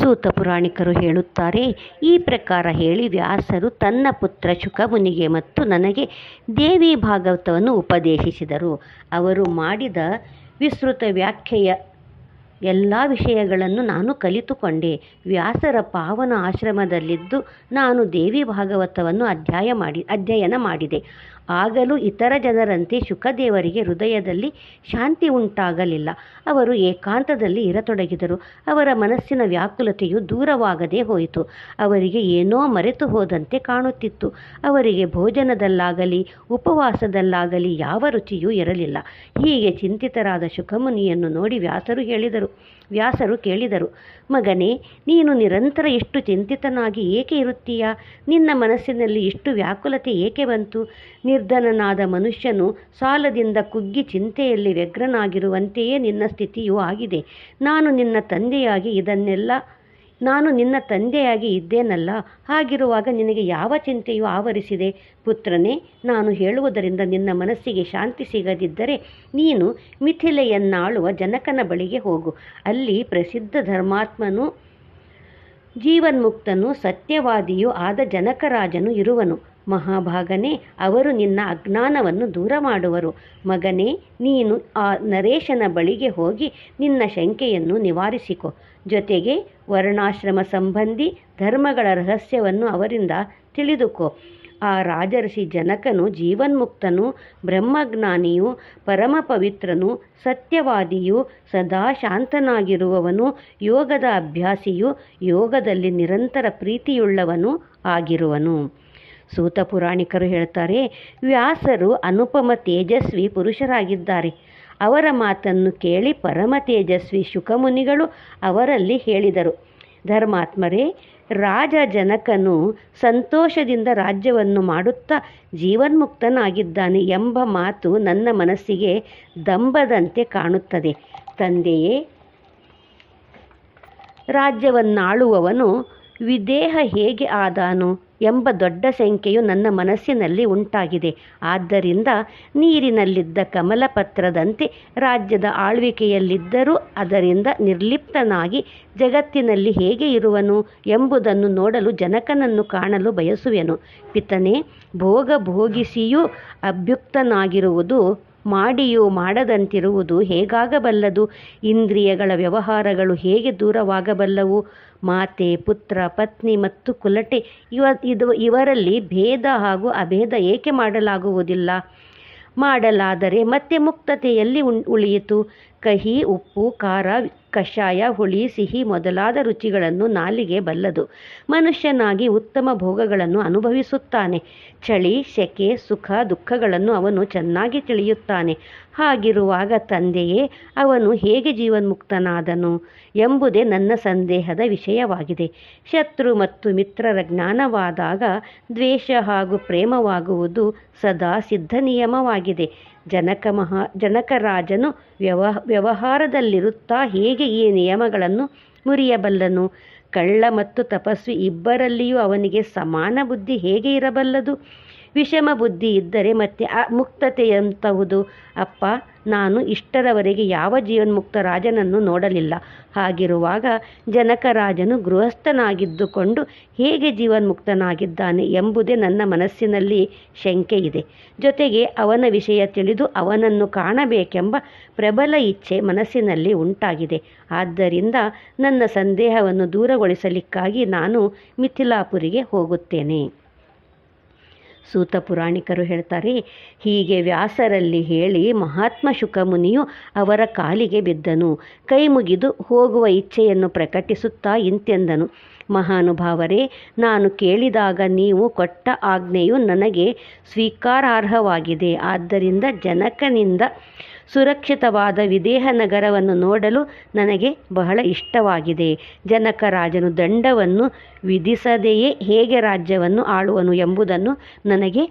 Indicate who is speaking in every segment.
Speaker 1: ಸೂತ ಪುರಾಣಿಕರು ಹೇಳುತ್ತಾರೆ, ಈ ಪ್ರಕಾರ ಹೇಳಿ ವ್ಯಾಸರು ತನ್ನ ಪುತ್ರ ಶುಕಮುನಿಗೆ ಮತ್ತು ನನಗೆ ದೇವಿ ಭಾಗವತವನ್ನು ಉಪದೇಶಿಸಿದರು. ಅವರು ಮಾಡಿದ ವಿಸ್ತೃತ ವ್ಯಾಖ್ಯೆಯ ಎಲ್ಲ ವಿಷಯಗಳನ್ನು ನಾನು ಕಲಿತುಕೊಂಡೆ. ವ್ಯಾಸರ ಪಾವನ ಆಶ್ರಮದಲ್ಲಿದ್ದು ನಾನು ದೇವಿ ಭಾಗವತವನ್ನು ಅಧ್ಯಾಯ ಮಾಡಿ, ಅಧ್ಯಯನ ಮಾಡಿದೆ. ಆಗಲೂ ಇತರ ಜನರಂತೆ ಶುಕದೇವರಿಗೆ ಹೃದಯದಲ್ಲಿ ಶಾಂತಿ ಉಂಟಾಗಲಿಲ್ಲ. ಅವರು ಏಕಾಂತದಲ್ಲಿ ಇರತೊಡಗಿದರು. ಅವರ ಮನಸ್ಸಿನ ವ್ಯಾಕುಲತೆಯು ದೂರವಾಗದೇ ಹೋಯಿತು. ಅವರಿಗೆ ಏನೋ ಮರೆತು ಹೋದಂತೆ ಕಾಣುತ್ತಿತ್ತು. ಅವರಿಗೆ ಭೋಜನದಲ್ಲಾಗಲಿ, ಉಪವಾಸದಲ್ಲಾಗಲಿ ಯಾವ ರುಚಿಯೂ ಇರಲಿಲ್ಲ. ಹೀಗೆ ಚಿಂತಿತರಾದ ಶುಕಮುನಿಯನ್ನು ನೋಡಿ ವ್ಯಾಸರು ಹೇಳಿದರು ವ್ಯಾಸರು ಕೇಳಿದರು, ಮಗನೇ, ನೀನು ನಿರಂತರ ಇಷ್ಟು ಚಿಂತಿತನಾಗಿ ಏಕೆ ಇರುತ್ತೀಯಾ? ನಿನ್ನ ಮನಸ್ಸಿನಲ್ಲಿ ಇಷ್ಟು ವ್ಯಾಕುಲತೆ ಏಕೆ ಬಂತು? ನಿರ್ಧನನಾದ ಮನುಷ್ಯನು ಸಾಲದಿಂದ ಕುಗ್ಗಿ ಚಿಂತೆಯಲ್ಲಿ ವ್ಯಗ್ರನಾಗಿರುವಂತೆಯೇ ನಿನ್ನ ಸ್ಥಿತಿಯೂ ಆಗಿದೆ. ನಾನು ನಿನ್ನ ತಂದೆಯಾಗಿ ಇದನ್ನೆಲ್ಲ ನಾನು ನಿನ್ನ ತಂದೆಯಾಗಿ ಇದ್ದೇನಲ್ಲ? ಹಾಗಿರುವಾಗ ನಿನಗೆ ಯಾವ ಚಿಂತೆಯು ಆವರಿಸಿದೆ? ಪುತ್ರನೇ, ನಾನು ಹೇಳುವುದರಿಂದ ನಿನ್ನ ಮನಸ್ಸಿಗೆ ಶಾಂತಿ ಸಿಗದಿದ್ದರೆ ನೀನು ಮಿಥಿಲೆಯನ್ನಾಳುವ ಜನಕನ ಬಳಿಗೆ ಹೋಗು. ಅಲ್ಲಿ ಪ್ರಸಿದ್ಧ ಧರ್ಮಾತ್ಮನು, ಜೀವನ್ಮುಕ್ತನು, ಸತ್ಯವಾದಿಯೂ ಆದ ಜನಕರಾಜನು ಇರುವನು. ಮಹಾಭಾಗನೇ ಅವರು ನಿನ್ನ ಅಜ್ಞಾನವನ್ನು ದೂರ ಮಾಡುವರು ಮಗನೇ, ನೀನು ಆ ನರೇಶನ ಬಳಿಗೆ ಹೋಗಿ ನಿನ್ನ ಶಂಕೆಯನ್ನು ನಿವಾರಿಸಿಕೊ. ಜೊತೆಗೆ ವರ್ಣಾಶ್ರಮ ಸಂಬಂಧಿ ಧರ್ಮಗಳ ರಹಸ್ಯವನ್ನು ಅವರಿಂದ ತಿಳಿದುಕೋ. ಆ ರಾಜರ್ಷಿ ಜನಕನು ಜೀವನ್ಮುಕ್ತನು, ಬ್ರಹ್ಮಜ್ಞಾನಿಯು ಪರಮ ಪವಿತ್ರನು ಸತ್ಯವಾದಿಯು, ಸದಾ ಶಾಂತನಾಗಿರುವವನು, ಯೋಗದ ಅಭ್ಯಾಸಿಯು, ಯೋಗದಲ್ಲಿ ನಿರಂತರ ಪ್ರೀತಿಯುಳ್ಳವನು ಆಗಿರುವನು. ಸೂತ ಪುರಾಣಿಕರು ಹೇಳ್ತಾರೆ, ವ್ಯಾಸರು ಅನುಪಮ ತೇಜಸ್ವಿ ಪುರುಷರಾಗಿದ್ದಾರೆ. ಅವರ ಮಾತನ್ನು ಕೇಳಿ ಪರಮ ತೇಜಸ್ವಿ ಶುಕಮುನಿಗಳು ಅವರಲ್ಲಿ ಹೇಳಿದರು. ಧರ್ಮಾತ್ಮರೇ, ರಾಜ ಜನಕನು ಸಂತೋಷದಿಂದ ರಾಜ್ಯವನ್ನು ಮಾಡುತ್ತಾ ಜೀವನ್ಮುಕ್ತನಾಗಿದ್ದಾನೆ ಎಂಬ ಮಾತು ನನ್ನ ಮನಸ್ಸಿಗೆ ದಂಬದಂತೆ ಕಾಣುತ್ತದೆ. ತಂದೆಯೇ, ರಾಜ್ಯವನ್ನಾಳುವವನು ವಿದೇಹ ಹೇಗೆ ಆದಾನು? ಎಂಬ ದೊಡ್ಡ ಸಂಖ್ಯೆಯು ನನ್ನ ಮನಸ್ಸಿನಲ್ಲಿ ಉಂಟಾಗಿದೆ. ಆದ್ದರಿಂದ ನೀರಿನಲ್ಲಿದ್ದ ಕಮಲಪತ್ರದಂತೆ ರಾಜ್ಯದ ಆಳ್ವಿಕೆಯಲ್ಲಿದ್ದರೂ ಅದರಿಂದ ನಿರ್ಲಿಪ್ತನಾಗಿ ಜಗತ್ತಿನಲ್ಲಿ ಹೇಗೆ ಇರುವನು ಎಂಬುದನ್ನು ನೋಡಲು ಜನಕನನ್ನು ಕಾಣಲು ಬಯಸುವೆನು. ಪಿತನೆ ಭೋಗ ಭೋಗಿಸಿಯೂ ಅಭ್ಯುಕ್ತನಾಗಿರುವುದು ಮಾಡಿಯೂ ಮಾಡದಂತಿರುವುದು ಹೇಗಾಗಬಲ್ಲದು? ಇಂದ್ರಿಯಗಳ ವ್ಯವಹಾರಗಳು ಹೇಗೆ ದೂರವಾಗಬಲ್ಲವು? ಮಾತೆ, ಪುತ್ರ, ಪತ್ನಿ ಮತ್ತು ಕುಲಟೆ ಇವ, ಇದು, ಇವರಲ್ಲಿ ಭೇದ ಹಾಗೂ ಅಭೇದ ಏಕೆ ಮಾಡಲಾಗುವುದಿಲ್ಲ? ಮಾಡಲಾದರೆ ಮತ್ತೆ ಮುಕ್ತತೆಯಲ್ಲಿ ಉಳಿಯಿತು. ಕಹಿ, ಉಪ್ಪು, ಖಾರ ಕಷಾಯ, ಹುಳಿ, ಸಿಹಿ ಮೊದಲಾದ ರುಚಿಗಳನ್ನು ನಾಲಿಗೆ ಬಲ್ಲದು. ಮನುಷ್ಯನಾಗಿ ಉತ್ತಮ ಭೋಗಗಳನ್ನು ಅನುಭವಿಸುತ್ತಾನೆ. ಚಳಿ, ಸೆಕೆ, ಸುಖ, ದುಃಖಗಳನ್ನು ಅವನು ಚೆನ್ನಾಗಿ ತಿಳಿಯುತ್ತಾನೆ. ಹಾಗಿರುವಾಗ ತಂದೆಯೇ, ಅವನು ಹೇಗೆ ಜೀವನ್ಮುಕ್ತನಾದನು ಎಂಬುದೇ ನನ್ನ ಸಂದೇಹದ ವಿಷಯವಾಗಿದೆ. ಶತ್ರು ಮತ್ತು ಮಿತ್ರರ ಜ್ಞಾನವಾದಾಗ ದ್ವೇಷ ಹಾಗೂ ಪ್ರೇಮವಾಗುವುದು ಸದಾ ಸಿದ್ಧ ನಿಯಮವಾಗಿದೆ. ಜನಕ ಮಹಾ, ಜನಕರಾಜನು ವ್ಯವ ವ್ಯವಹಾರದಲ್ಲಿರುತ್ತಾ ಹೇಗೆ ಈ ನಿಯಮಗಳನ್ನು ಮುರಿಯಬಲ್ಲನು? ಕಳ್ಳ ಮತ್ತು ತಪಸ್ವಿ ಇಬ್ಬರಲ್ಲಿಯೂ ಅವನಿಗೆ ಸಮಾನ ಬುದ್ಧಿ ಹೇಗೆ ಇರಬಲ್ಲದು? ವಿಷಮ ಬುದ್ಧಿ ಇದ್ದರೆ ಮತ್ತೆ ಆ ಮುಕ್ತತೆಯಂತಹುದು ಅಪ್ಪ, ನಾನು ಇಷ್ಟರವರೆಗೆ ಯಾವ ಜೀವನ್ಮುಕ್ತ ರಾಜನನ್ನು ನೋಡಲಿಲ್ಲ. ಹಾಗಿರುವಾಗ ಜನಕರಾಜನು ಗೃಹಸ್ಥನಾಗಿದ್ದುಕೊಂಡು ಹೇಗೆ ಜೀವನ್ಮುಕ್ತನಾಗಿದ್ದಾನೆ ಎಂಬುದೇ ನನ್ನ ಮನಸ್ಸಿನಲ್ಲಿ ಶಂಕೆ ಇದೆ. ಜೊತೆಗೆ ಅವನ ವಿಷಯ ತಿಳಿದು ಅವನನ್ನು ಕಾಣಬೇಕೆಂಬ ಪ್ರಬಲ ಇಚ್ಛೆ ಮನಸ್ಸಿನಲ್ಲಿ ಉಂಟಾಗಿದೆ. ಆದ್ದರಿಂದ ನನ್ನ ಸಂದೇಹವನ್ನು ದೂರಗೊಳಿಸಲಿಕ್ಕಾಗಿ ನಾನು ಮಿಥಿಲಾಪುರಿಗೆ ಹೋಗುತ್ತೇನೆ. ಸೂತ ಪುರಾಣಿಕರು ಹೇಳ್ತಾರೆ, ಹೀಗೆ ವ್ಯಾಸರಲ್ಲಿ ಹೇಳಿ ಮಹಾತ್ಮ ಶುಕಮುನಿಯು ಅವರ ಕಾಲಿಗೆ ಬಿದ್ದನು. ಕೈ ಮುಗಿದು ಹೋಗುವ ಇಚ್ಛೆಯನ್ನು ಪ್ರಕಟಿಸುತ್ತಾ ಇಂತೆಂದನು. ಮಹಾನುಭಾವರೇ, ನಾನು ಕೇಳಿದಾಗ ನೀವು ಕೊಟ್ಟ ಆಜ್ಞೆಯು ನನಗೆ ಸ್ವೀಕಾರಾರ್ಹವಾಗಿದೆ. ಆದ್ದರಿಂದ ಜನಕನಿಂದ ಸುರಕ್ಷಿತವಾದ ವಿದೇಹ ನಗರವನ್ನು ನೋಡಲು ನನಗೆ ಬಹಳ ಇಷ್ಟವಾಗಿದೆ. ಜನಕರಾಜನು ದಂಡವನ್ನು ವಿಧಿಸದೆಯೇ ಹೇಗೆ ರಾಜ್ಯವನ್ನು ಆಳುವನು ಎಂಬುದನ್ನು ನನಗೆ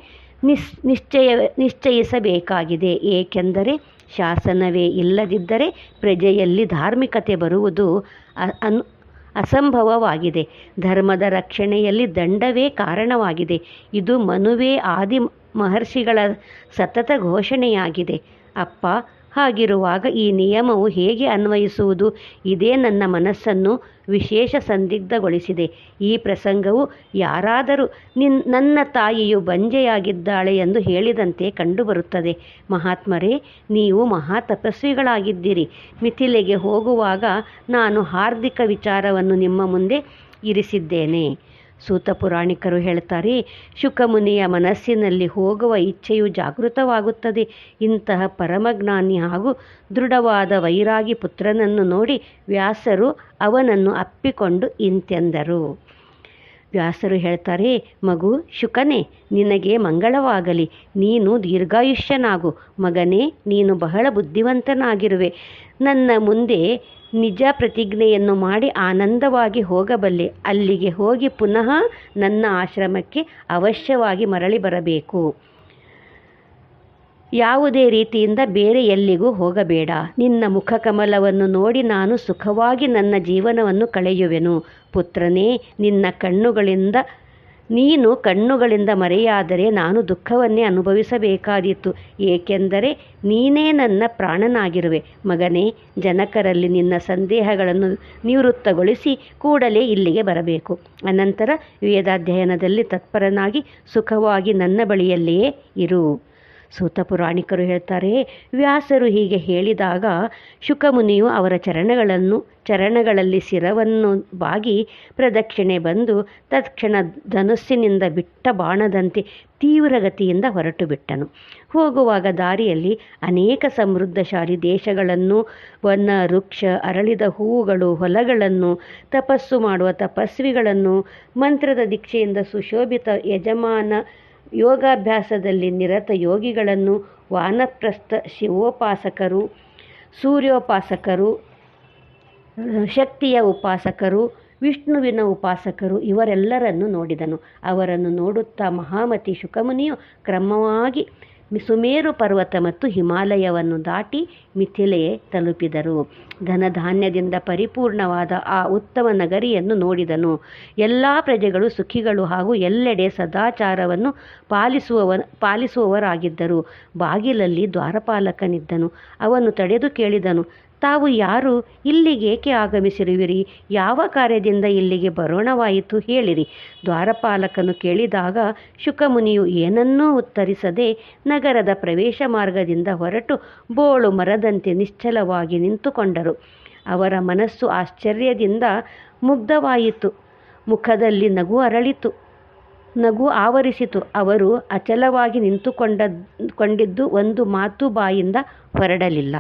Speaker 1: ನಿಸ್, ನಿಶ್ಚಯ, ನಿಶ್ಚಯಿಸಬೇಕಾಗಿದೆ. ಏಕೆಂದರೆ ಶಾಸನವೇ ಇಲ್ಲದಿದ್ದರೆ ಪ್ರಜೆಯಲ್ಲಿ ಧಾರ್ಮಿಕತೆ ಬರುವುದು ಅನು, ಅಸಂಭವವಾಗಿದೆ. ಧರ್ಮದ ರಕ್ಷಣೆಯಲ್ಲಿ ದಂಡವೇ ಕಾರಣವಾಗಿದೆ. ಇದು ಮನುವೇ ಆದಿ ಮಹರ್ಷಿಗಳ ಸತತ ಘೋಷಣೆಯಾಗಿದೆ. ಅಪ್ಪ, ಹಾಗಿರುವಾಗ ಈ ನಿಯಮವು ಹೇಗೆ ಅನ್ವಯಿಸುವುದು? ಇದೇ ನನ್ನ ಮನಸ್ಸನ್ನು ವಿಶೇಷ ಸಂದಿಗ್ಧಗೊಳಿಸಿದೆ. ಈ ಪ್ರಸಂಗವು ಯಾರಾದರೂ ನಿನ್, ನನ್ನ ತಾಯಿಯು ಬಂಜೆಯಾಗಿದ್ದಾಳೆ ಎಂದು ಹೇಳಿದಂತೆ ಕಂಡುಬರುತ್ತದೆ. ಮಹಾತ್ಮರೇ, ನೀವು ಮಹಾ ತಪಸ್ವಿಗಳಾಗಿದ್ದೀರಿ ಮಿಥಿಲೆಗೆ ಹೋಗುವಾಗ ನಾನು ಹಾರ್ದಿಕ ವಿಚಾರವನ್ನು ನಿಮ್ಮ ಮುಂದೆ ಇರಿಸಿದ್ದೇನೆ. ಸೂತ ಪುರಾಣಿಕರು ಹೇಳ್ತಾರೆ, ಶುಕಮುನಿಯ ಮನಸ್ಸಿನಲ್ಲಿ ಹೋಗುವ ಇಚ್ಛೆಯು ಜಾಗೃತವಾಗುತ್ತದೆ. ಇಂತಹ ಪರಮಜ್ಞಾನಿ ಹಾಗೂ ದೃಢವಾದ ವೈರಾಗಿ ಪುತ್ರನನ್ನು ನೋಡಿ ವ್ಯಾಸರು ಅವನನ್ನು ಅಪ್ಪಿಕೊಂಡು ಇಂತೆಂದರು. ವ್ಯಾಸರು ಹೇಳ್ತಾರೆ, ಮಗು, ಶುಕನೇ, ನಿನಗೆ ಮಂಗಳವಾಗಲಿ. ನೀನು ದೀರ್ಘಾಯುಷ್ಯನಾಗು. ಮಗನೇ, ನೀನು ಬಹಳ ಬುದ್ಧಿವಂತನಾಗಿರುವೆ. ನನ್ನ ಮುಂದೆ ನಿಜ ಪ್ರತಿಜ್ಞೆಯನ್ನು ಮಾಡಿ ಆನಂದವಾಗಿ ಹೋಗಬಲ್ಲೆ. ಅಲ್ಲಿಗೆ ಹೋಗಿ ಪುನಃ ನನ್ನ ಆಶ್ರಮಕ್ಕೆ ಅವಶ್ಯವಾಗಿ ಮರಳಿ ಬರಬೇಕು. ಯಾವುದೇ ರೀತಿಯಿಂದ ಬೇರೆ ಎಲ್ಲಿಗೂ ಹೋಗಬೇಡ. ನಿನ್ನ ಮುಖಕಮಲವನ್ನು ನೋಡಿ ನಾನು ಸುಖವಾಗಿ ನನ್ನ ಜೀವನವನ್ನು ಕಳೆಯುವೆನು. ಪುತ್ರನೇ, ನಿನ್ನ ಕಣ್ಣುಗಳಿಂದ, ನೀನು ಕಣ್ಣುಗಳಿಂದ ಮರೆಯಾದರೆ ನಾನು ದುಃಖವನ್ನೇ ಅನುಭವಿಸಬೇಕಾದೀತು. ಏಕೆಂದರೆ ನೀನೇ ನನ್ನ ಪ್ರಾಣನಾಗಿರುವೆ. ಮಗನೇ, ಜನಕರಲ್ಲಿ ನಿನ್ನ ಸಂದೇಹಗಳನ್ನು ನಿವೃತ್ತಗೊಳಿಸಿ ಕೂಡಲೇ ಇಲ್ಲಿಗೆ ಬರಬೇಕು. ಅನಂತರ ವೇದಾಧ್ಯಯನದಲ್ಲಿ ತತ್ಪರನಾಗಿ ಸುಖವಾಗಿ ನನ್ನ ಬಳಿಯಲ್ಲಿಯೇ ಇರು. ಸೂತ ಪುರಾಣಿಕರು ಹೇಳ್ತಾರೆ, ವ್ಯಾಸರು ಹೀಗೆ ಹೇಳಿದಾಗ ಶುಕಮುನಿಯು ಅವರ ಚರಣಗಳನ್ನು, ಚರಣಗಳಲ್ಲಿ ಶಿರವನ್ನು ಬಾಗಿ ಪ್ರದಕ್ಷಿಣೆ ಬಂದು ತತ್ಕ್ಷಣ ಧನುಸ್ಸಿನಿಂದ ಬಿಟ್ಟ ಬಾಣದಂತೆ ತೀವ್ರಗತಿಯಿಂದ ಹೊರಟು ಬಿಟ್ಟನು. ಹೋಗುವಾಗ ದಾರಿಯಲ್ಲಿ ಅನೇಕ ಸಮೃದ್ಧಶಾಲಿ ದೇಶಗಳನ್ನು, ವನ, ವೃಕ್ಷ, ಅರಳಿದ ಹೂವುಗಳು, ಹೊಲಗಳನ್ನು, ತಪಸ್ಸು ಮಾಡುವ ತಪಸ್ವಿಗಳನ್ನು, ಮಂತ್ರದ ದೀಕ್ಷೆಯಿಂದ ಸುಶೋಭಿತ ಯಜಮಾನ ಯೋಗಾಭ್ಯಾಸದಲ್ಲಿ ನಿರತ ಯೋಗಿಗಳನ್ನು ವಾನಪ್ರಸ್ಥ ಶಿವೋಪಾಸಕರು, ಸೂರ್ಯೋಪಾಸಕರು, ಶಕ್ತಿಯ ಉಪಾಸಕರು, ವಿಷ್ಣುವಿನ ಉಪಾಸಕರು ಇವರೆಲ್ಲರನ್ನು ನೋಡಿದನು. ಅವರನ್ನು ನೋಡುತ್ತಾ ಮಹಾಮತಿ ಶುಕಮುನಿಯು ಕ್ರಮವಾಗಿ ಸುಮೇರು ಪರ್ವತ ಮತ್ತು ಹಿಮಾಲಯವನ್ನು ದಾಟಿ ಮಿಥಿಲೆಯೇ ತಲುಪಿದರು. ಧನಧಾನ್ಯದಿಂದ ಪರಿಪೂರ್ಣವಾದ ಆ ಉತ್ತಮ ನಗರಿಯನ್ನು ನೋಡಿದನು. ಎಲ್ಲ ಪ್ರಜೆಗಳು ಸುಖಿಗಳು ಹಾಗೂ ಎಲ್ಲೆಡೆ ಸದಾಚಾರವನ್ನು ಪಾಲಿಸುವವ, ಪಾಲಿಸುವವರಾಗಿದ್ದರು. ಬಾಗಿಲಲ್ಲಿ ದ್ವಾರಪಾಲಕನಿದ್ದನು. ಅವನು ತಡೆದು ಕೇಳಿದನು ತಾವು ಯಾರು? ಇಲ್ಲಿಗೇಕೆ ಆಗಮಿಸಿರುವಿರಿ? ಯಾವ ಕಾರ್ಯದಿಂದ ಇಲ್ಲಿಗೆ ಬರೋಣವಾಯಿತು ಹೇಳಿರಿ. ದ್ವಾರಪಾಲಕನು ಕೇಳಿದಾಗ ಶುಕಮುನಿಯು ಏನನ್ನೂ ಉತ್ತರಿಸದೆ ನಗರದ ಪ್ರವೇಶ ಮಾರ್ಗದಿಂದ ಹೊರಟು ಬೋಳು ಮರದಂತೆ ನಿಶ್ಚಲವಾಗಿ ನಿಂತುಕೊಂಡರು. ಅವರ ಮನಸ್ಸು ಆಶ್ಚರ್ಯದಿಂದ ಮುಗ್ಧವಾಯಿತು. ಮುಖದಲ್ಲಿ ನಗು ಅರಳಿತು. ನಗು ಆವರಿಸಿತು. ಅವರು ಅಚಲವಾಗಿ ನಿಂತುಕೊಂಡ, ಕೊಂಡಿದ್ದು ಒಂದು ಮಾತು ಬಾಯಿಂದ ಹೊರಡಲಿಲ್ಲ.